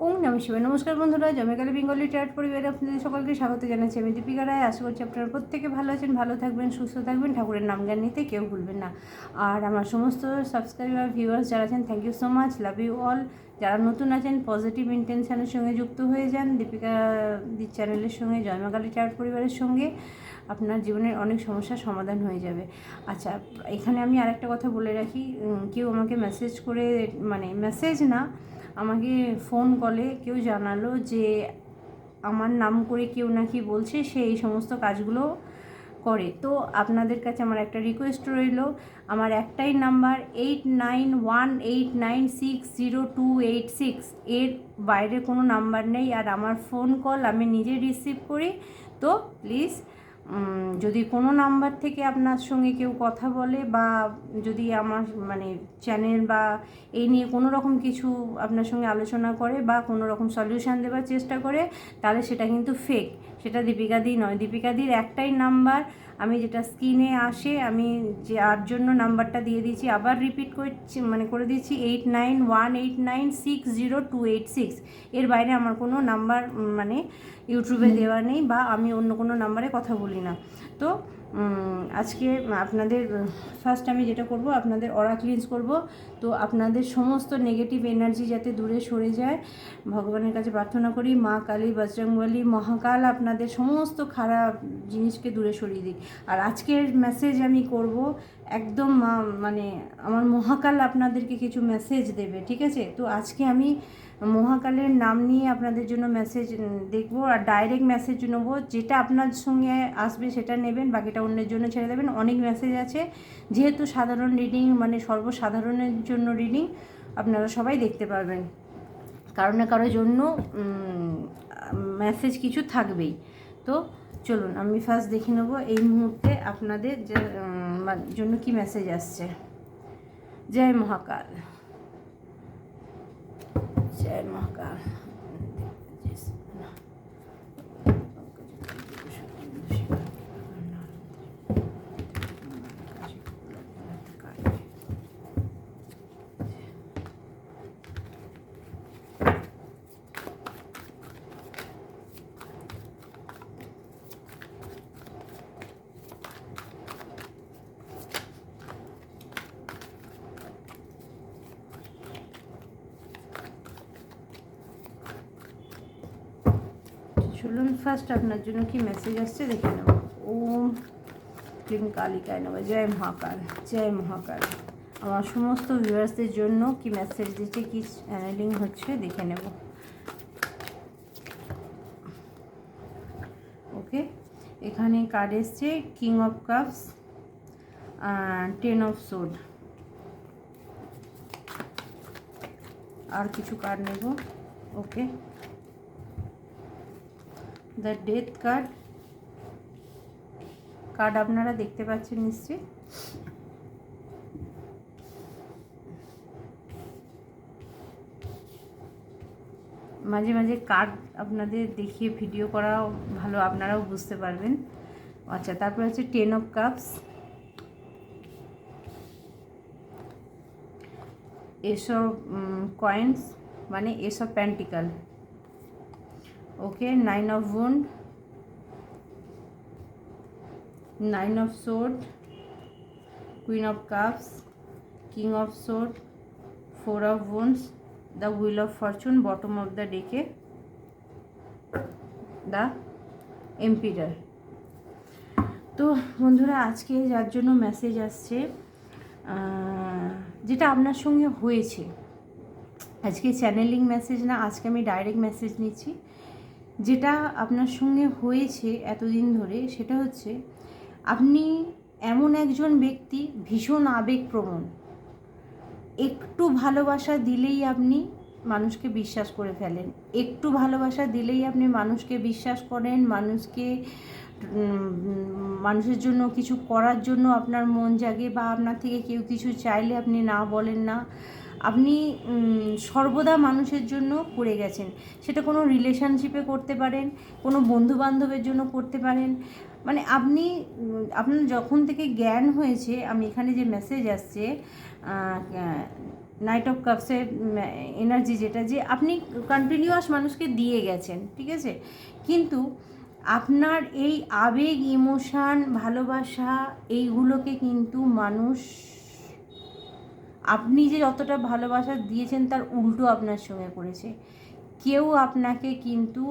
ওম নম শিবায়। নমস্কার বন্ধুরা, জমেকালী বেঙ্গলি ট্যাট পরিবারে আপনাদের সকলকে স্বাগত জানাচ্ছি আমি দীপিকা রায়। আশা করছি আপনারা প্রত্যেকে ভালো আছেন, ভালো থাকবেন, সুস্থ থাকবেন, ঠাকুরের নাম জ্ঞান নিতে কেউ ভুলবেন না। আর আমার সমস্ত সাবস্ক্রাইবার ভিউয়ার্স যারা আছেন thank you so much love you all যারা নতুন আছেন পজিটিভ ইন্টেনশনের সঙ্গে যুক্ত হয়ে যান, দীপিকা দি চ্যানেলের সঙ্গে, জয়মাকালী ট্যাট পরিবারের সঙ্গে, আপনার জীবনের অনেক সমস্যার সমাধান হয়ে যাবে। আচ্ছা এখানে আমি আরেকটা কথা বলে রাখি কেউ আমাকে মেসেজ করে মানে মেসেজ না আমাকে ফোন কলে, কেউ জানালো যে আমার নাম করে কেউ নাকি বলছে সে এই সমস্ত কাজগুলো করে। তো আপনাদের কাছে আমার একটা রিকোয়েস্ট রইল। আমার একটাই number eight nine one eight nine six zero two eight six এর বাইরে কোনো নাম্বার নেই। আর আমার ফোন কল আমি নিজে রিসিভ করি। তো প্লিজ যদি কোনো নাম্বার থেকে আপনার সঙ্গে কেউ কথা বলে বা যদি আমার মানে চ্যানেল বা এই নিয়ে কোনো রকম কিছু আপনার সঙ্গে আলোচনা করে বা কোনো রকম সলিউশান দেওয়ার চেষ্টা করে, তাহলে সেটা কিন্তু ফেক সেটা দীপিকাদি নয়। দীপিকাদির একটাই নাম্বার আমি যেটা স্ক্রিনে আসে আমি যে আর জন্য নাম্বারটা দিয়ে দিয়েছি আবার রিপিট করছি মানে করে দিচ্ছি eight nine one eight nine six zero two eight six এর বাইরে আমার কোনো নাম্বার মানে ইউটিউবে দেওয়া নেই বা আমি অন্য কোনো নাম্বারে কথা বলি না। তো আজকে আপনাদের ফার্স্ট আমি যেটা করব, আপনাদের অরা ক্লিনস করব। তো আপনাদের সমস্ত নেগেটিভ এনার্জি যাতে দূরে সরে যায়, ভগবানের কাছে প্রার্থনা করি, মা কালী, বজরংবলী, মহাকাল আপনাদের সমস্ত খারাপ জিনিসকে দূরে সরিয়ে দিক। আর আজকের মেসেজ আমি করব, একদম মানে আমার মহাকাল আপনাদেরকে কিছু মেসেজ দেবে, ঠিক আছে? তো আজকে আমি মহাকালের নাম নিয়ে আপনাদের জন্য মেসেজ দেখব, আর ডাইরেক্ট মেসেজ নেব, যেটা আপনার সঙ্গে আসবে সেটা নেবেন, বাকিটা অন্যের জন্য ছেড়ে দেবেন। অনেক মেসেজ আছে। যেহেতু সাধারণ রিডিং মানে সর্বসাধারণের জন্য রিডিং আপনারা সবাই দেখতে পারবেন। কারও না কারোর জন্য মেসেজ কিছু থাকবেই। তো চলুন, আমি ফার্স্ট দেখে নেব এই মুহূর্তে আপনাদের জন্য কি মেসেজ আসছে। জয় মহাকাল। জয় মহাকাল। ফার্স্ট আপনার জন্য কি মেসেজ আসছে দেখে নেব ওম ক্লিম কালিকায় নেব জয় মহাকাল জয় মহাকাল। আমার সমস্ত ভিউয়ার্সদের জন্য কি মেসেজ দিচ্ছে, কি চ্যানেলিং হচ্ছে দেখে নেব। ওকে এখানে কার্ড এসছে king of cups ten of sword আর কিছু কার্ড নেব। Okay the death card card আপনারা দেখতে পাচ্ছেন নিশ্চয়ই। মাঝে মাঝে কার্ড আপনাদের দেখিয়ে ভিডিও করা ভালো, আপনারাও বুঝতে পারবেন। আচ্ছা তারপর হচ্ছে টেন অফ কাপস এসব কয়েন্স মানে এসব pentacle okay nine of wound nine of sword queen of cups king of sword four of wands the wheel of fortune bottom of the deck the emperor তো বন্ধুরা আজকে যার জন্য message আসছে যেটা আপনার সঙ্গে হয়েছে আজকে চ্যানেলিং মেসেজ না আজকে আমি ডাইরেক্ট মেসেজ নিচ্ছি যেটা আপনার সঙ্গে হয়েছে এতদিন ধরে, সেটা হচ্ছে আপনি এমন একজন ব্যক্তি ভীষণ আবেগপ্রবণ। একটু ভালোবাসা দিলেই আপনি মানুষকে বিশ্বাস করে ফেলেন। একটু ভালোবাসা দিলেই আপনি মানুষকে বিশ্বাস করেন, মানুষকে মানুষের জন্য কিছু করার জন্য আপনার মন জাগে বা আপনার থেকে কেউ কিছু চাইলে আপনি না বলেন না। আপনি সর্বদা মানুষের জন্য করে গেছেন। সেটা কোনো রিলেশনশিপে করতে পারেন, কোনো বন্ধু বান্ধবের জন্য করতে পারেন। মানে আপনি, আপনার যখন থেকে জ্ঞান হয়েছে, আমি এখানে যে মেসেজ আসছে নাইট অফ কাপসের এনার্জি যেটা যে আপনি কন্টিনিউয়াস মানুষকে দিয়ে গেছেন, ঠিক আছে? কিন্তু আপনার এই আবেগ ইমোশান ভালোবাসা, এইগুলোকে কিন্তু মানুষ আপনি যে যতটা ভালোবাসা দিয়েছেন তার উল্টো আপনার সঙ্গে করেছে। কেউ আপনাকে কিন্তু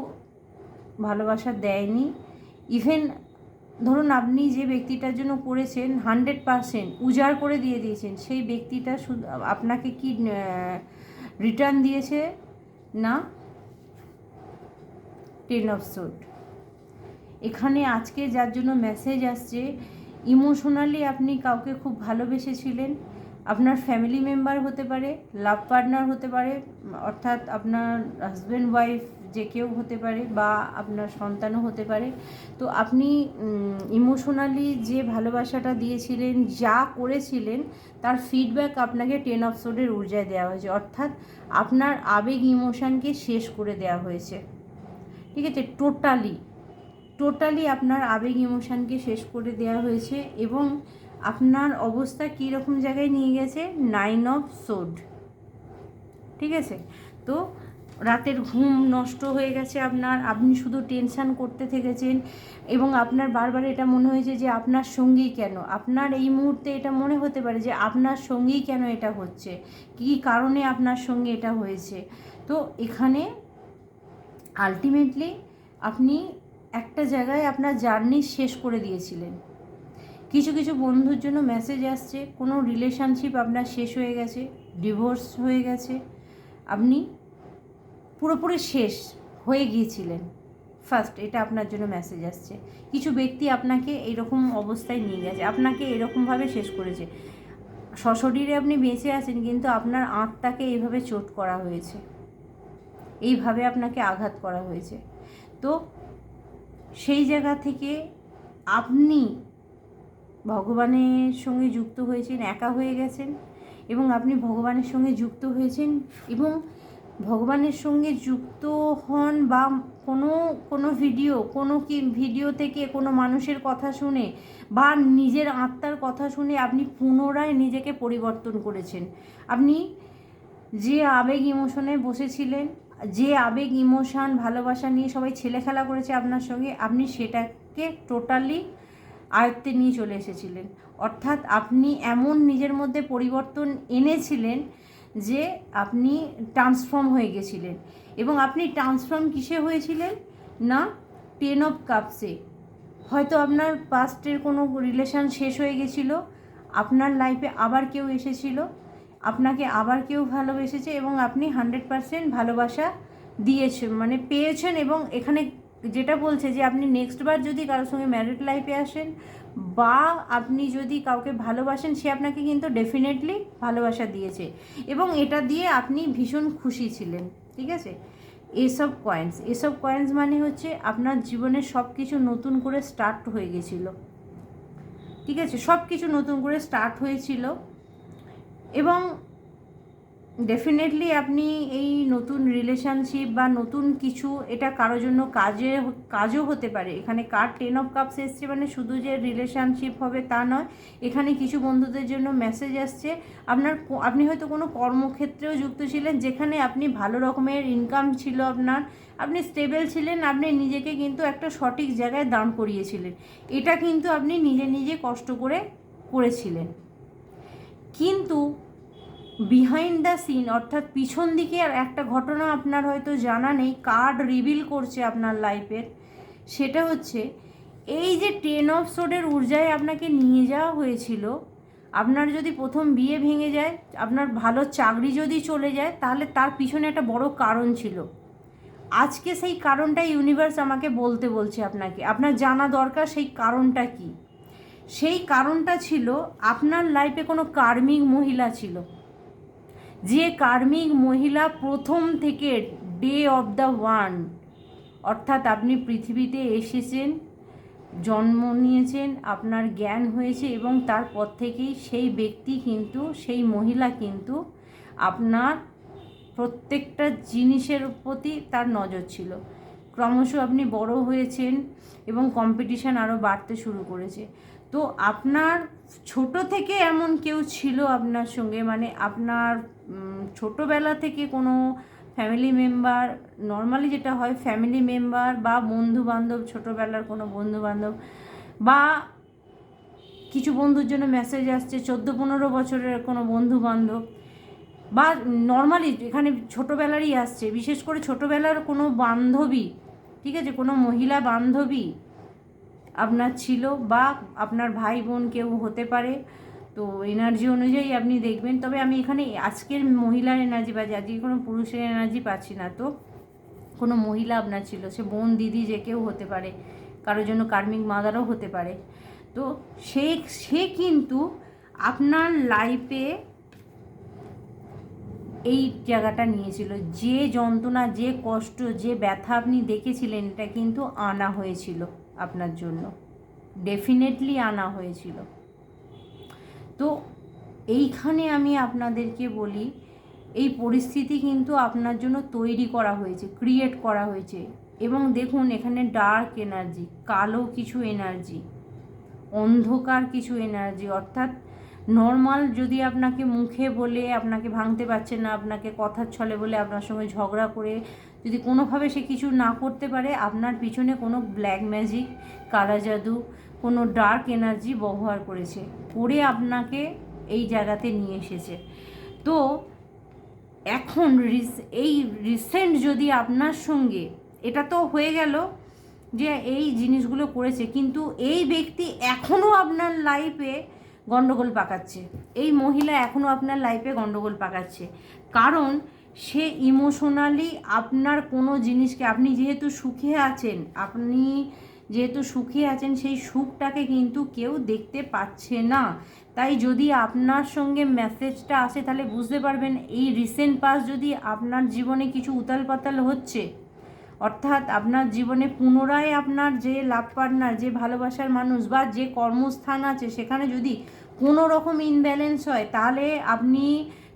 ভালোবাসা দেয়নি। ইভেন ধরুন আপনি যে ব্যক্তিটার জন্য করেছেন হান্ড্রেড পারসেন্ট উজাড় করে দিয়ে দিয়েছেন, সেই ব্যক্তিটা শুধু আপনাকে কি রিটার্ন দিয়েছে না? টেন অফ সোড এখানে আজকে যার জন্য মেসেজ আসছে ইমোশনালি আপনি কাউকে খুব ভালোবেসেছিলেন আপনার ফ্যামিলি মেম্বার হতে পারে লাভ পার্টনার হতে পারে, অর্থাৎ আপনার হাজব্যান্ড ওয়াইফ যে কেউ হতে পারে বা আপনার সন্তানও হতে পারে। তো আপনি ইমোশনালি যে ভালোবাসাটা দিয়েছিলেন, যা করেছিলেন, তার ফিডব্যাক আপনাকে টেন অফ সোডের ঊর্জায় দেওয়া হয়েছে। অর্থাৎ আপনার আবেগ ইমোশনকে শেষ করে দেওয়া হয়েছে। ঠিক আছে? টোটালি টোটালি আপনার আবেগ ইমোশনকে শেষ করে দেওয়া হয়েছে এবং আপনার অবস্থা কী রকম জায়গায় নিয়ে গেছে? নাইন অফ সোড ঠিক আছে? তো রাতের ঘুম নষ্ট হয়ে গেছে আপনার, আপনি শুধু টেনশান করতে থেকেছেন এবং আপনার বারবার এটা মনে হয়েছে যে আপনার সঙ্গী কেন? আপনার এই মুহূর্তে এটা মনে হতে পারে যে আপনার সঙ্গেই কেন এটা হচ্ছে? কী কারণে আপনার সঙ্গে এটা হয়েছে? তো এখানে আলটিমেটলি আপনি একটা জায়গায় আপনার জার্নি শেষ করে দিয়েছিলেন। কিছু কিছু বন্ধুর জন্য মেসেজ আসছে, কোনো রিলেশনশিপ আপনার শেষ হয়ে গেছে ডিভোর্স হয়ে গেছে, আপনি পুরোপুরি শেষ হয়ে গিয়েছিলেন। ফার্স্ট এটা আপনার জন্য মেসেজ আসছে। কিছু ব্যক্তি আপনাকে এরকম অবস্থায় নিয়ে গেছে, আপনাকে এরকমভাবে শেষ করেছে। সশরীরে আপনি বেঁচে আছেন, কিন্তু আপনার আত্মাকে এইভাবে চোট করা হয়েছে। এইভাবে আপনাকে আঘাত করা হয়েছে। তো সেই জায়গা থেকে আপনি ভগবানের সঙ্গে যুক্ত হয়েছেন, একা হয়ে গেছেন এবং আপনি ভগবানের সঙ্গে যুক্ত হয়েছেন এবং ভগবানের সঙ্গে যুক্ত হন বা কোনো কোনো ভিডিও কোনো কি ভিডিও থেকে কোনো মানুষের কথা শুনে বা নিজের আত্মার কথা শুনে আপনি পুনরায় নিজেকে পরিবর্তন করেছেন। আপনি যে আবেগ ইমোশনে বসেছিলেন, যে আবেগ ইমোশন ভালোবাসা নিয়ে সবাই ছেলে খেলা করেছে আপনার সঙ্গে, আপনি সেটাকে টোটালি আয়ত্তে নিয়ে চলে এসেছিলেন। অর্থাৎ আপনি এমন নিজের মধ্যে পরিবর্তন এনেছিলেন যে আপনি ট্রান্সফর্ম হয়ে গেছিলেন। এবং আপনি ট্রান্সফর্ম কিসে হয়েছিলেন? না, টেন অফ কাপসে। হয়তো আপনার পাস্টের কোনো রিলেশান শেষ হয়ে গেছিল, আপনার লাইফে আবার কেউ এসেছিল, আপনাকে আবার কেউ ভালোবেসেছে এবং আপনি হান্ড্রেড পারসেন্ট ভালোবাসা দিয়েছেন মানে পেয়েছেন এবং এখানে যেটা বলছে যে আপনি নেক্সট বার যদি কারোর সঙ্গে ম্যারিড লাইফে আসেন বা আপনি যদি কাউকে ভালোবাসেন, সে আপনাকে কিন্তু ডেফিনেটলি ভালোবাসা দিয়েছে। এবং এটা দিয়ে আপনি ভীষণ খুশি ছিলেন, ঠিক আছে? এসব কয়েন্স এসব কয়েন্স মানে হচ্ছে আপনার জীবনে সব কিছু নতুন করে স্টার্ট হয়ে গেছিল। ঠিক আছে? সব কিছু নতুন করে স্টার্ট হয়েছিল। এবং ডেফিনেটলি আপনি এই নতুন রিলেশনশিপ বা নতুন কিছু, এটা কারোর জন্য কাজে, কাজও হতে পারে। এখানে কার টেন অফ কাপস এসছে মানে শুধু যে রিলেশনশিপ হবে তা নয়, এখানে কিছু বন্ধুদের জন্য মেসেজ আসছে। আপনার আপনি হয়তো কোনো কর্মক্ষেত্রেও যুক্ত ছিলেন যেখানে আপনি ভালো রকমের ইনকাম ছিল আপনার, আপনি স্টেবল ছিলেন, আপনি নিজেকে কিন্তু একটা সঠিক জায়গায় দান করিয়েছিলেন। এটা কিন্তু আপনি নিজে নিজে কষ্ট করে করেছিলেন। কিন্তু বিহাইন্ড দ্য সিন অর্থাৎ পিছন দিকে আর একটা ঘটনা আপনার হয়তো জানা নেই কার্ড রিভিল করছে আপনার লাইফের সেটা হচ্ছে এই যে টেন অফ সোডের ঊর্জায় আপনাকে নিয়ে যাওয়া হয়েছিল, আপনার যদি প্রথম বিয়ে ভেঙে যায়, আপনার ভালো চাকরি যদি চলে যায়, তাহলে তার পিছনে একটা বড় কারণ ছিল। আজকে সেই কারণটা ইউনিভার্স আমাকে বলতে বলছে আপনাকে, আপনার জানা দরকার সেই কারণটা কি? সেই কারণটা ছিল আপনার লাইফে কোনো কার্মিক মহিলা ছিল। যে কার্মিক মহিলা প্রথম থেকে ডে অফ দ্য ওয়ান অর্থাৎ আপনি পৃথিবীতে এসেছেন, জন্ম নিয়েছেন, আপনার জ্ঞান হয়েছে এবং তারপর থেকেই সেই ব্যক্তি কিন্তু, সেই মহিলা কিন্তু আপনার প্রত্যেকটা জিনিসের প্রতি তার নজর ছিল। ক্রমশ আপনি বড় হয়েছেন এবং কম্পিটিশান আরও বাড়তে শুরু করেছে। তো আপনার ছোট থেকে এমন কেউ ছিল আপনার সঙ্গে? মানে আপনার ছোটবেলা থেকে কোনো ফ্যামিলি মেম্বার নর্মালি যেটা হয় ফ্যামিলি মেম্বার বা বন্ধু বান্ধব ছোটোবেলার কোনো বন্ধু বান্ধব বা কিছু বন্ধুর জন্য মেসেজ আসছে, চোদ্দ পনেরো বছরের কোনো বন্ধু বান্ধব বা নর্মালি এখানে ছোটোবেলারই আসছে। বিশেষ করে ছোটোবেলার কোনো বান্ধবী, ঠিক আছে? কোনো মহিলা বান্ধবী আপনার ছিল বা আপনার ভাই বোন কেউ হতে পারে, তো এনার্জি অনুযায়ী আপনি দেখবেন। তবে আমি এখানে আজকের মহিলার এনার্জি পাচ্ছি, আজকে কোনো পুরুষের এনার্জি পাচ্ছি না তো। কোনো মহিলা আপনার ছিল, সে বোন, দিদি যে কেউ হতে পারে, কারোর জন্য কার্মিক মাদারও হতে পারে। তো সে সে কিন্তু আপনার লাইফে এই জায়গাটা নিয়েছিল। যে যন্ত্রণা, যে কষ্ট, যে ব্যথা আপনি দেখেছিলেন, এটা কিন্তু আনা হয়েছিল। আপনার জন্য। ডেফিনেটলি আনা হয়েছিল। তো এইখানে আমি আপনাদেরকে বলি, এই পরিস্থিতি কিন্তু আপনার জন্য তৈরি করা হয়েছে ক্রিয়েট করা হয়েছে। এবং দেখুন, এখানে ডার্ক এনার্জি কালো কিছু এনার্জি অন্ধকার কিছু এনার্জি অর্থাৎ নর্মাল যদি আপনাকে মুখে বলে, আপনাকে ভাঙতে পারছে না, আপনাকে কথার ছলে বলে আপনার সঙ্গে ঝগড়া করে যদি কোনোভাবে সে কিছু না করতে পারে, আপনার পিছনে কোনো ব্ল্যাক ম্যাজিক কালা জাদু, কোনো ডার্ক এনার্জি ব্যবহার করেছে। করে আপনাকে এই জায়গাতে নিয়ে এসেছে। তো এখন এই রিসেন্ট যদি আপনার সঙ্গে, এটা তো হয়ে গেল যে এই জিনিসগুলো করেছে, কিন্তু এই ব্যক্তি এখনও আপনার লাইফে গণ্ডগোল পাকাচ্ছে। এই মহিলা এখনও আপনার লাইফে গণ্ডগোল পাকাচ্ছে। কারণ সে ইমোশনালি আপনার কোনো জিনিসকে, আপনি যেহেতু সুখে আছেন, আপনি যেহেতু সুখে আছেন, সেই সুখটাকে কিন্তু কেউ দেখতে পাচ্ছে না। তাই যদি আপনার সঙ্গে মেসেজটা আসে, তাহলে বুঝতে পারবেন এই রিসেন্ট পাস যদি আপনার জীবনে কিছু উতাল পাতাল হচ্ছে, অর্থাৎ আপনার জীবনে পুনরায় আপনার যে লাভ পার্টনার যে ভালোবাসার মানুষ বা যে কর্মস্থান আছে, সেখানে যদি কোনো রকম ইনব্যালেন্স হয়, তাহলে আপনি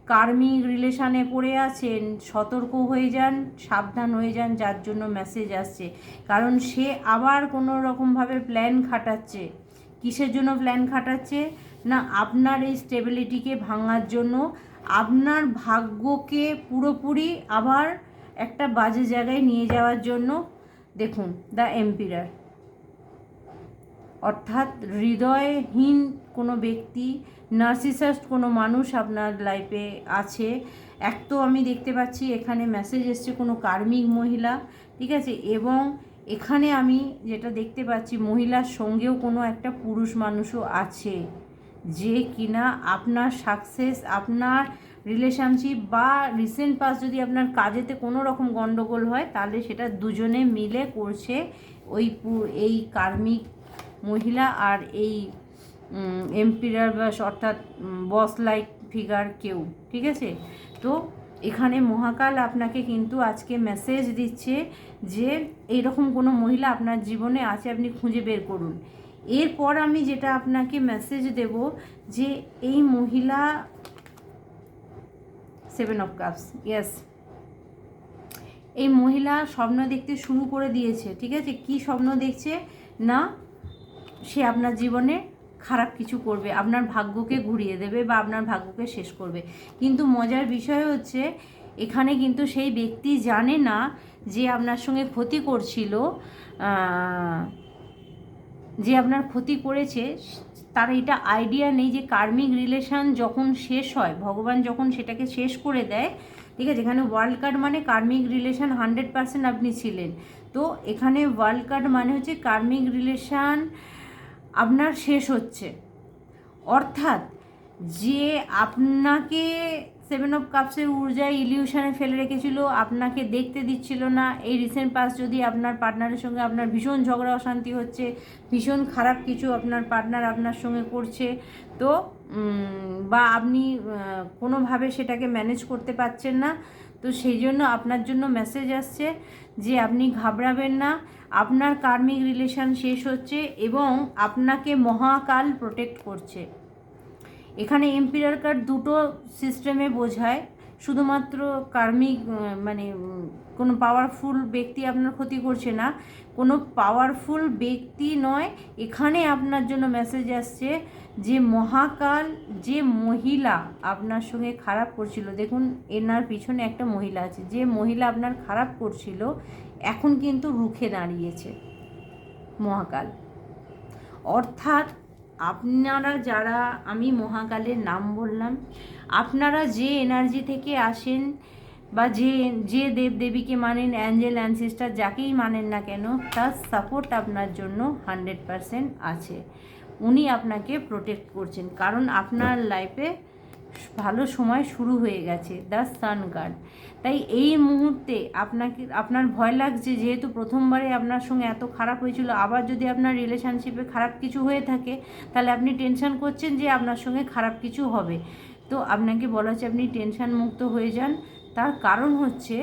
কার্মিক রিলেশানে পড়ে আছেন, সতর্ক হয়ে যান, সাবধান হয়ে যান, যার জন্য মেসেজ আসছে। কারণ সে আবার কোনো রকমভাবে প্ল্যান খাটাচ্ছে। কিসের জন্য প্ল্যান খাটাচ্ছে? না, আপনার এই স্টেবিলিটিকে ভাঙার জন্য আপনার ভাগ্যকে পুরোপুরি আবার একটা বাজে জায়গায় নিয়ে যাওয়ার জন্য দেখুন দ্য এম্পিরার অর্থাৎ হৃদয়হীন কোনো ব্যক্তি, নার্সিসাস্ট কোনো মানুষ আপনার লাইফে আছে। এক তো আমি দেখতে পাচ্ছি এখানে মেসেজ এসছে কোনো কার্মিক মহিলা, ঠিক আছে? এবং এখানে আমি যেটা দেখতে পাচ্ছি মহিলার সঙ্গেও কোনো একটা পুরুষ মানুষও আছে যে কিনা আপনার সাকসেস আপনার রিলেশনশিপ বা রিসেন্ট পাস যদি আপনার কাজেতে কোনো রকম গণ্ডগোল হয়, তাহলে সেটা দুজনে মিলে করছে ওই এই কার্মিক মহিলা আর এই এম্পিরার বাস, অর্থাৎ বস লাইক ফিগার কেউ, ঠিক আছে? তো এখানে মহাকাল আপনাকে কিন্তু আজকে মেসেজ দিচ্ছে যে, এইরকম কোনো মহিলা আপনার জীবনে আছে, আপনি খুঁজে বের করুন। এরপর আমি যেটা আপনাকে মেসেজ দেব যে, এই মহিলা সেভেন অফ কাপস ইয়েস এই মহিলা স্বপ্ন দেখতে শুরু করে দিয়েছে, ঠিক আছে? কি স্বপ্ন দেখছে? না, সে আপনার জীবনে খারাপ কিছু করবে, আপনার ভাগ্যকে ঘুরিয়ে দেবে বা আপনার ভাগ্যকে শেষ করবে। কিন্তু মজার বিষয় হচ্ছে, এখানে কিন্তু সেই ব্যক্তি জানে না যে আপনার সঙ্গে ক্ষতি করছিল যে আপনার ক্ষতি করেছে, তার এটা আইডিয়া নেই যে কার্মিক রিলেশন যখন শেষ হয়, ভগবান যখন সেটাকে শেষ করে দেয়, ঠিক আছে? এখানে ওয়ার্ল্ড কার্ড মানে কার্মিক রিলেশন হান্ড্রেড পার্সেন্ট আপনি ছিলেন। তো এখানে ওয়ার্ল্ড কার্ড মানে হচ্ছে কার্মিক রিলেশন আপনার শেষ হচ্ছে। অর্থাৎ যে আপনাকে সেভেন অফ কাপসের ঊর্জায় ইলিউশনে ফেলে রেখেছিল, আপনাকে দেখতে দিচ্ছিল না। এই রিসেন্ট পাস যদি আপনার পার্টনারের সঙ্গে আপনার ভীষণ ঝগড়া, অশান্তি হচ্ছে, ভীষণ খারাপ কিছু আপনার পার্টনার আপনার সঙ্গে করছে, তো বা আপনি কোনোভাবে সেটাকে ম্যানেজ করতে পারছেন না, তো সেই জন্য আপনার জন্য মেসেজ আসছে যে আপনি ঘাবড়াবেন না, আপনার কার্মিক রিলেশন শেষ হচ্ছে এবং আপনাকে মহাকাল প্রোটেক্ট করছে। এখানে এম্পিরার কার্ড দুটো সিস্টেমে বোঝায়, শুধুমাত্র কার্মিক মানে কোনো পাওয়ারফুল ব্যক্তি আপনার ক্ষতি করছে না। কোনো পাওয়ারফুল ব্যক্তি নয়, এখানে আপনার জন্য মেসেজ আসছে যে মহাকাল, যে মহিলা আপনার সঙ্গে খারাপ করছিল। দেখুন, এনার পিছনে একটা মহিলা আছে, যে মহিলা আপনার খারাপ করছিল, এখন কিন্তু রুখে দাঁড়িয়েছে মহাকাল। অর্থাৎ আপনারা যারা, আমি মহাকালের নাম বললাম, আপনারা যে এনার্জি থেকে আসেন বা যে যে দেব দেবীকে মানেন অ্যাঞ্জেল অ্যানসিস্টার যাকেই মানেন না কেন, তার সাপোর্ট আপনার জন্য হান্ড্রেড পারসেন্ট আছে। উনি আপনাকে প্রোটেক্ট করছেন, কারণ আপনার লাইফে ভালো সময় শুরু হয়ে গেছে দ্য সান গার্ড তাই এই মুহূর্তে আপনাকে, আপনার ভয় লাগছে, যেহেতু প্রথমবারে আপনার সঙ্গে এত খারাপ হয়েছিল, আবার যদি আপনার রিলেশনশিপে খারাপ কিছু হয়ে থাকে, তাহলে আপনি টেনশন করছেন যে আপনার সঙ্গে খারাপ কিছু হবে। তো আপনাকে বলা হচ্ছে আপনি টেনশন মুক্ত হয়ে যান। তার কারণ হচ্ছে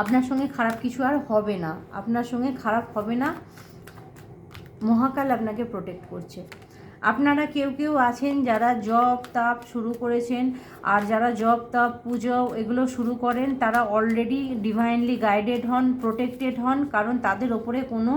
আপনার সঙ্গে খারাপ কিছু আর হবে না। আপনার সঙ্গে খারাপ হবে না। মহাকাল আপনাকে প্রোটেক্ট করছে। আপনারা কেউ কেউ আছেন যারা জব তাপ শুরু করেছেন আর যারা জব তাপ পুজো এগুলো শুরু করেন, তারা অলরেডি ডিভাইনলি গাইডেড হন প্রোটেক্টেড হন, কারণ তাদের ওপরে কোনো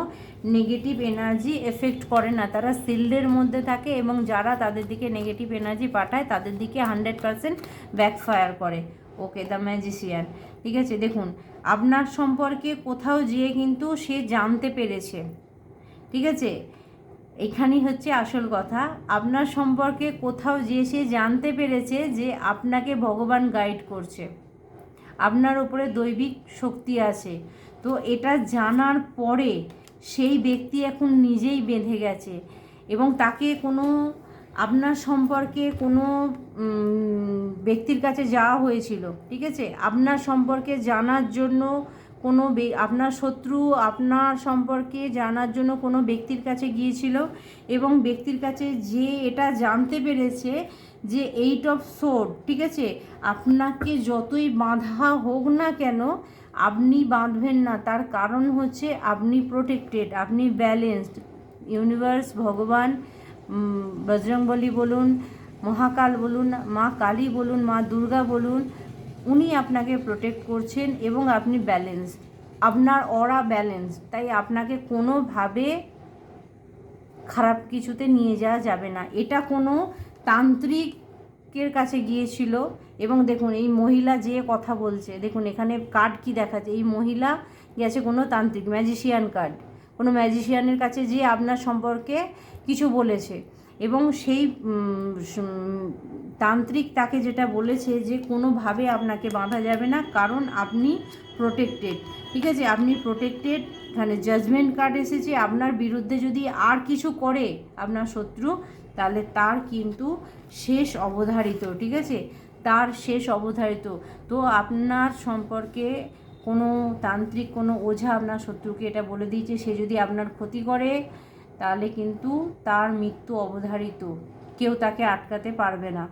নেগেটিভ এনার্জি এফেক্ট করে না। তারা সিল্ডের মধ্যে থাকে এবং যারা তাদের দিকে নেগেটিভ এনার্জি পাঠায়, তাদের দিকে হান্ড্রেড পারসেন্ট ব্যাকফায়ার করে। ওকে দ্য ম্যাজিশিয়ান ঠিক আছে, দেখুন, আপনার সম্পর্কে কোথাও যেয়ে কিন্তু সে জানতে পেরেছে। ঠিক আছে, এখানেই হচ্ছে আসল কথা। আপনার সম্পর্কে কোথাও যে সে জানতে পেরেছে যে আপনাকে ভগবান গাইড করছে। আপনার উপরে দৈবিক শক্তি আছে। তো এটা জানার পরে সেই ব্যক্তি এখন নিজেই বেঁধে গেছে এবং তাকে কোনো আপনার সম্পর্কে কোনো ব্যক্তির কাছে যাওয়া হয়েছিল, ঠিক আছে? আপনার সম্পর্কে জানার জন্য কোনো আপনার শত্রু আপনার সম্পর্কে জানার জন্য কোনো ব্যক্তির কাছে গিয়েছিল এবং ব্যক্তির কাছে যে এটা জানতে পেরেছে যে এইট অফ সোড ঠিক আছে? আপনাকে যতই বাঁধা হোক না কেন, আপনি বাঁধবেন না। তার কারণ হচ্ছে আপনি প্রোটেক্টেড আপনি ব্যালেন্সড ইউনিভার্স ভগবান বজরংবলী বলুন, মহাকাল বলুন, মা কালী বলুন, মা দুর্গা বলুন, উনি আপনাকে প্রোটেক্ট করছেন এবং আপনি ব্যালেন্স আপনার অরা ব্যালেন্স তাই আপনাকে কোনোভাবে খারাপ কিছুতে নিয়ে যাওয়া যাবে না। এটা কোনো তান্ত্রিকের কাছে গিয়েছিল এবং দেখুন, এই মহিলা যে কথা বলছে, দেখুন, এখানে কার্ড কি দেখাচ্ছে? এই মহিলা গেছে কোনো তান্ত্রিক ম্যাজিশিয়ান কার্ড কোনো ম্যাজিশিয়ানের কাছে যে আপনার সম্পর্কে কিছু বলেছে। এবং সেই তান্ত্রিক তাকে যেটা বলেছে যে কোনোভাবে আপনাকে বাঁধা যাবে না, কারণ আপনি প্রোটেক্টেড ঠিক আছে? আপনি প্রোটেক্টেড এখানে জাজমেন্ট কার্ড এসেছে, আপনার বিরুদ্ধে যদি আর কিছু করে আপনার শত্রু, তাহলে তার কিন্তু শেষ অবধারিত, ঠিক আছে? তার শেষ অবধারিত। তো আপনার সম্পর্কে কোনো তান্ত্রিক, কোনো ওঝা আপনার শত্রুকে এটা বলে দিয়েছে, সে যদি আপনার ক্ষতি করে তাহলে কিন্তু তার মৃত্যু অবধারিত। কেউ তাকে আটকাতে পারবে না।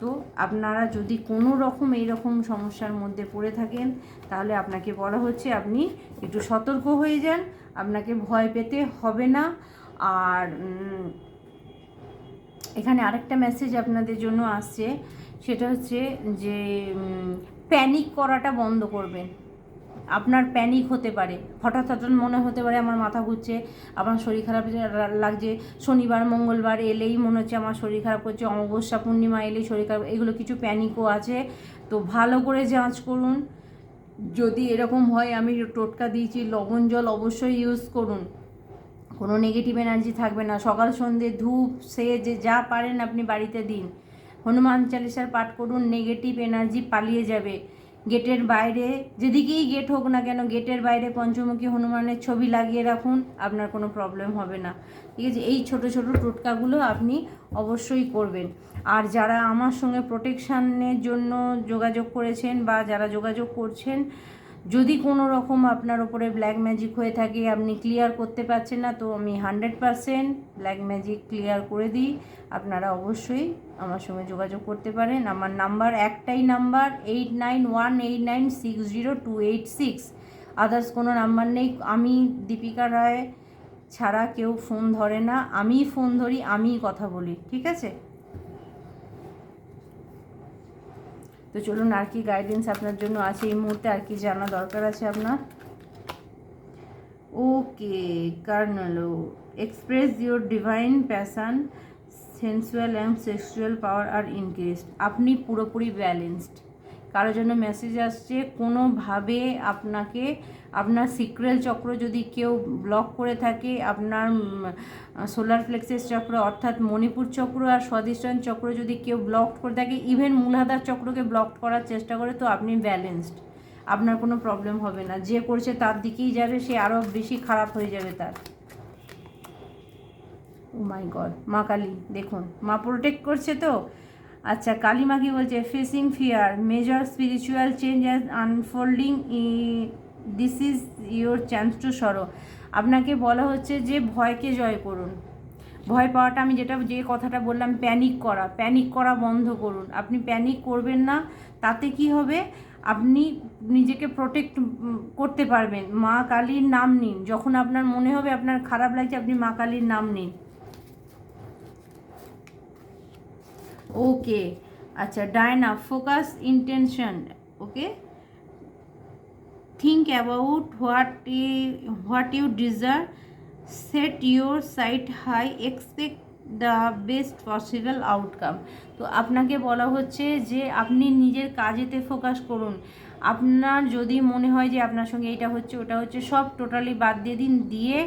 তো আপনারা যদি কোনো রকম এইরকম সমস্যার মধ্যে পড়ে থাকেন, তাহলে আপনাকে বলা হচ্ছে আপনি একটু সতর্ক হয়ে যান। আপনাকে ভয় পেতে হবে না। আর এখানে আরেকটা মেসেজ আপনাদের জন্য আসছে। সেটা হচ্ছে যে প্যানিক করাটা বন্ধ করবেন। আপনার প্যানিক হতে পারে। হঠাৎ হঠাৎ মনে হতে পারে আমার মাথা ঘুরছে, আমার শরীর খারাপ লাগছে। শনিবার, মঙ্গলবার এলেই মনে হচ্ছে আমার শরীর খারাপ করছে, অমাবস্যা, পূর্ণিমা এলেই শরীর খারাপ, এগুলো কিছু প্যানিকও আছে। তো ভালো করে যাঁচ করুন। যদি এরকম হয়, আমি টোটকা দিয়েছি, লবণ জল অবশ্যই ইউজ করুন। কোনো নেগেটিভ এনার্জি থাকবে না। সকাল সন্ধে ধূপ সে যে যা পারেন আপনি বাড়িতে দিন। হনুমান চালিসার পাঠ করুন নেগেটিভ এনার্জি পালিয়ে যাবে। গেটের বাইরে, যেদিকেই গেট হোক না কেন, গেটের বাইরে পঞ্চমুখী হনুমানের ছবি লাগিয়ে রাখুন, আপনার কোনো প্রবলেম হবে না। ঠিক আছে, এই ছোট ছোট টোটকাগুলো আপনি অবশ্যই করবেন। আর যারা আমার সঙ্গে প্রোটেকশানের জন্য যোগাযোগ করেছেন বা যারা যোগাযোগ করছেন, যদি কোনো রকম আপনার ওপরে ব্ল্যাক ম্যাজিক হয়ে থাকে, আপনি ক্লিয়ার করতে পারছেন না, তো আমি hundred percent black magic clear করে দিই। আপনারা অবশ্যই আমার সঙ্গে যোগাযোগ করতে পারেন। আমার নাম্বার একটাই number eight nine one eight nine six zero two eight six others কোনো নাম্বার নেই। আমি দীপিকা রায় ছাড়া কেউ ফোন ধরে না। আমি ফোন ধরি আমিই কথা বলি, ঠিক আছে? তো চলুন আর কি গাইডেন্স আপনার জন্য আছে এই মুহূর্তে, আর কি জানা দরকার আছে আপনার? Okay কার্নালো express your divine passion sensual and sexual power R increased আপনি পুরোপুরি ব্যালেন্সড কারও জন্য মেসেজ আসছে, কোনোভাবে আপনাকে, আপনার সিক্রেল চক্র যদি কেউ ব্লক করে থাকে, আপনার সোলার ফ্লেক্সেস চক্র অর্থাৎ মণিপুর চক্র আর স্বাদিষ্ঠান চক্র যদি কেউ ব্লক করে থাকে ইভেন মূলাধার চক্রকে ব্লক করার চেষ্টা করে, তো আপনি ব্যালেন্সড আপনার কোনো প্রবলেম হবে না। যে করছে তার দিকেই যাবে, সে আরও বেশি খারাপ হয়ে যাবে তার। ও মাই গড মা কালী, দেখুন, মা প্রোটেক্ট করছে তো? আচ্ছা কালী মা কি বলছে? Facing fear major spiritual change as unfolding this is your chance to soar আপনাকে বলা হচ্ছে যে ভয়কে জয় করুন। ভয় পাওয়াটা আমি যেটা, যে কথাটা বললাম প্যানিক করা প্যানিক করা বন্ধ করুন। আপনি প্যানিক করবেন না, তাতে কি হবে? আপনি নিজেকে প্রোটেক্ট করতে পারবেন। মা কালীর নাম নিন। যখন আপনার মনে হবে আপনার খারাপ লাগছে, আপনি মা কালীর নাম নিন। ওকে আচ্ছা Diana focus intention okay about what you, what you deserve set your sight high expect the best possible outcome তো আপনাকে বলা হচ্ছে যে আপনি নিজের কাজেতে ফোকাস করুন আপনার যদি মনে হয় যে আপনার সঙ্গে এটা হচ্ছে, ওটা হচ্ছে, সব টোটালি বাদ দিয়ে দিন, দিয়ে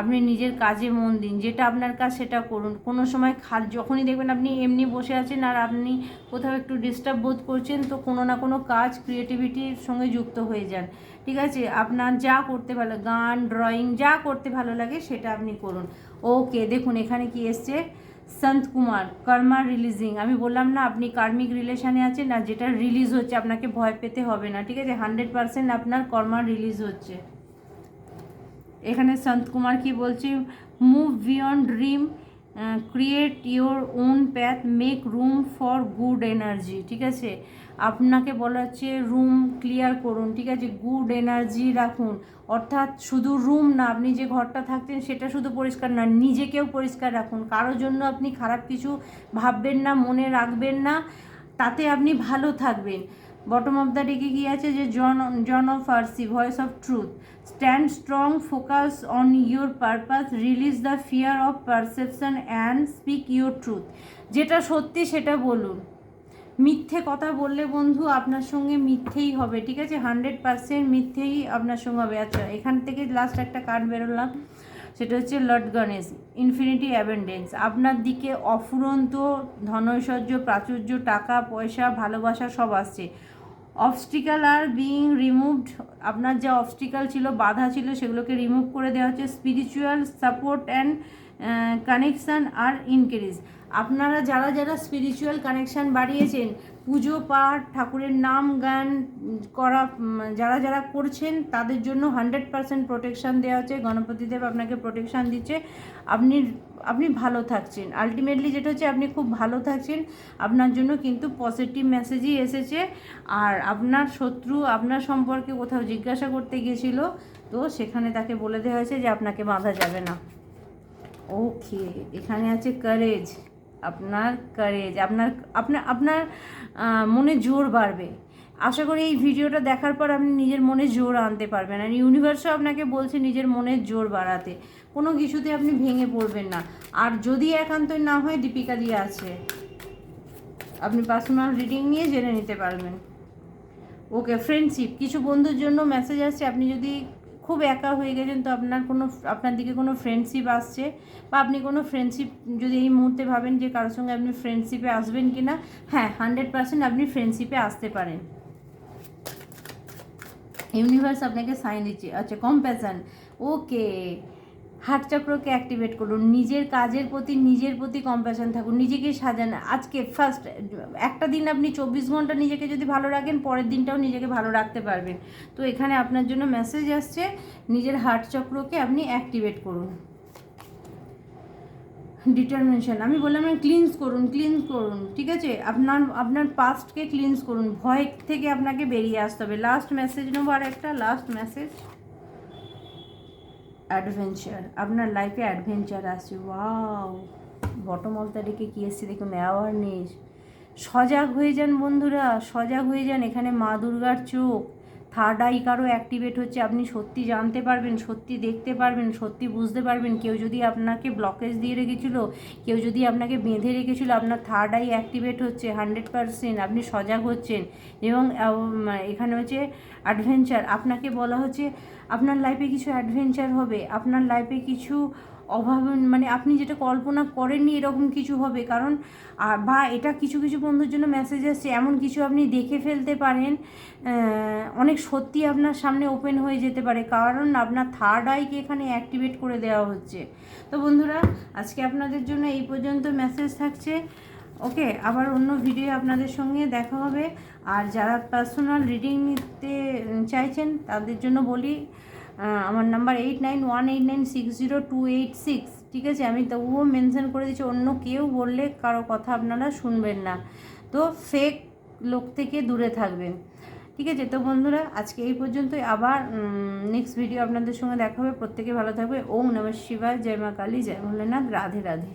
আপনি নিজের কাজে মন দিন। যেটা আপনার কাজ, সেটা করুন। কোনো সময় খাল, যখনই দেখবেন আপনি এমনি বসে আছেন আর আপনি কোথাও একটু ডিস্টার্ব বোধ করছেন, তো কোনো না কোনো কাজ ক্রিয়েটিভিটির সঙ্গে যুক্ত হয়ে যান। ঠিক আছে? আপনার যা করতে ভালো, গান ড্রয়িং যা করতে ভালো লাগে, সেটা আপনি করুন। ওকে দেখুন, এখানে কি এসছে? সন্ত কুমার, কর্মা রিলিজিং আমি বললাম, না, আপনি কার্মিক রিলেশানে আছেন না যেটা রিলিজ হচ্ছে, আপনাকে ভয় পেতে হবে না, ঠিক আছে? হান্ড্রেড পারসেন্ট আপনার কর্মা রিলিজ হচ্ছে। এখানে সন্ত কুমার কি বলছে? Move beyond dream create your own path make room for good energy ঠিক আছে? আপনাকে বলা হচ্ছে রুম ক্লিয়ার করুন, ঠিক আছে? গুড এনার্জি রাখুন। অর্থাৎ শুধু রুম না, আপনি যে ঘরটা থাকতেন সেটা শুধু পরিষ্কার না, নিজেকেও পরিষ্কার রাখুন। কারোর জন্য আপনি খারাপ কিছু ভাববেন না, মনে রাখবেন না, তাতে আপনি ভালো থাকবেন। বটম অফ দ্য ডেকে কী আছে? যে Joan Joan of Arc voice of truth stand strong focus on your purpose release the fear of perception and speak your truth যেটা সত্যি সেটা বলুন। মিথ্যে কথা বললে বন্ধু আপনার সঙ্গে মিথ্যেই হবে, ঠিক আছে? হান্ড্রেড পারসেন্ট মিথ্যেই আপনার সঙ্গে হবে। আচ্ছা এখান থেকে লাস্ট একটা কার্ড বেরোলাম। সেটা হচ্ছে লর্ড গণেশ ইনফিনিটি অ্যাবেন্ডেন্স আপনার দিকে অফুরন্ত ধনৈশ্বর্য, প্রাচুর্য, টাকা, পয়সা, ভালোবাসা সব আসছে। অবস্টিকাল আর বিং রিমুভড আপনার যা অবস্টিকাল ছিল, বাধা ছিল, সেগুলোকে রিমুভ করে দেওয়া হচ্ছে। স্পিরিচুয়াল সাপোর্ট অ্যান্ড কানেকশান আর ইনক্রিজ আপনারা যারা যারা স্পিরিচুয়াল কানেকশান বাড়িয়েছেন, পুজো, পাঠ, ঠাকুরের নাম, গান করা যারা যারা করছেন, তাদের জন্য হান্ড্রেড পারসেন্ট প্রোটেকশান দেওয়া হচ্ছে। গণপতিদেব আপনাকে প্রোটেকশান দিচ্ছে। আপনি আপনি ভালো থাকছেন। আলটিমেটলি যেটা হচ্ছে, আপনি খুব ভালো থাকছেন। আপনার জন্য কিন্তু পজিটিভ মেসেজই এসেছে। আর আপনার শত্রু আপনার সম্পর্কে কোথাও জিজ্ঞাসা করতে গিয়েছিল, তো সেখানে তাকে বলে দেওয়া হয়েছে যে আপনাকে বাঁধা যাবে না। ওকে এখানে আছে কারেজ আপনার কারেজ আপনার আপনার আপনার মনে জোর বাড়বে। আশা করি এই ভিডিওটা দেখার পর আপনি নিজের মনে জোর আনতে পারবেন। আর ইউনিভার্সও আপনাকে বলছে নিজের মনের জোর বাড়াতে। কোনো কিছুতে আপনি ভেঙে পড়বেন না। আর যদি একান্তই না হয়, দীপিকা দিয়ে আছে। আপনি পার্সোনাল রিডিং নিয়ে জেনে নিতে পারবেন। ওকে ফ্রেন্ডশিপ কিছু বন্ধুর জন্য মেসেজ আসছে। আপনি যদি খুব একা হয়ে গেছেন, তো আপনার কোনো আপনার দিকে কোনো ফ্রেন্ডশিপ আসছে? বা আপনি কোনো ফ্রেন্ডশিপ যদি এই মুহূর্তে ভাবেন যে কারোর সঙ্গে আপনি ফ্রেন্ডশিপে আসবেন কি না হ্যাঁ হান্ড্রেড পার্সেন্ট আপনি ফ্রেন্ডশিপে আসতে পারেন। ইউনিভার্স আপনাকে সাইন দিচ্ছে আচ্ছা কম্প্যাশন ওকে হার্ট চক্রকে অ্যাক্টিভেট করুন, নিজের কাজের প্রতি, নিজের প্রতি কম্প্যাশন থাকুন, নিজেকে সাজান। আজকে ফার্স্ট একটা দিন আপনি চব্বিশ ঘণ্টা নিজেকে যদি ভালো রাখেন, পরের দিনটাও নিজেকে ভালো রাখতে পারবেন। তো এখানে আপনার জন্য মেসেজ আসছে, নিজের হার্ট চক্রকে আপনি অ্যাক্টিভেট করুন। ডিটারমিনেশন আমি বললাম ক্লিনস করুন ক্লিনস করুন, ঠিক আছে? আপনার আপনার পাস্টকে ক্লিনস করুন, ভয় থেকে আপনাকে বেরিয়ে আসতে হবে। লাস্ট মেসেজ নেব আর একটা লাস্ট মেসেজ অ্যাডভেঞ্চার আপনার লাইফে অ্যাডভেঞ্চার আসছে ওয়াও বটম অফ ডেকে কী এসছে দেখুন অ্যাওয়ারনেস সজাগ হয়ে যান বন্ধুরা, সজাগ হয়ে যান। এখানে মা দুর্গার চোখ। থার্ড আই কারও অ্যাক্টিভেট হচ্ছে, আপনি সত্যি জানতে পারবেন, সত্যি দেখতে পারবেন, সত্যি বুঝতে পারবেন। কেউ যদি আপনাকে ব্লকেজ দিয়ে রেখেছিল, কেউ যদি আপনাকে বেঁধে রেখেছিল, আপনার থার্ড আই অ্যাক্টিভেট হচ্ছে হান্ড্রেড পারসেন্ট আপনি সজাগ হচ্ছেন। এবং এখানে হচ্ছে অ্যাডভেঞ্চার আপনাকে বলা হচ্ছে, আপনার লাইফে কিছু অ্যাডভেঞ্চার হবে, আপনার লাইফে কিছু অভাব মানে আপনি যেটা কল্পনা করেননি এরকম কিছু হবে। কারণ বা এটা কিছু কিছু বন্ধুর জন্য মেসেজ আসছে, এমন কিছু আপনি দেখে ফেলতে পারেন অনেক সত্যি আপনার সামনে ওপেন হয়ে যেতে পারে। কারণ আপনার থার্ড আইকে এখানে অ্যাক্টিভেট করে দেওয়া হচ্ছে। তো বন্ধুরা, আজকে আপনাদের জন্য এই পর্যন্ত মেসেজ থাকছে। ওকে, আবার অন্য ভিডিও আপনাদের সঙ্গে দেখা হবে। আর যারা পার্সোনাল রিডিং নিতে চাইছেন, তাদের জন্য বলি আমার number eight nine one eight nine six zero two eight six ঠিক আছে? আমি তবুও মেনশন করে দিচ্ছি, অন্য কেউ বললে কারও কথা আপনারা শুনবেন না। তো ফেক লোক থেকে দূরে থাকবেন, ঠিক আছে? তো বন্ধুরা, আজকে এই পর্যন্তই। আবার নেক্সট ভিডিও আপনাদের সঙ্গে দেখা হবে। প্রত্যেকে ভালো থাকবে। ওম নমঃ শিবায়। জয় মা কালী। জয় ভোলেনাথ রাধে রাধে।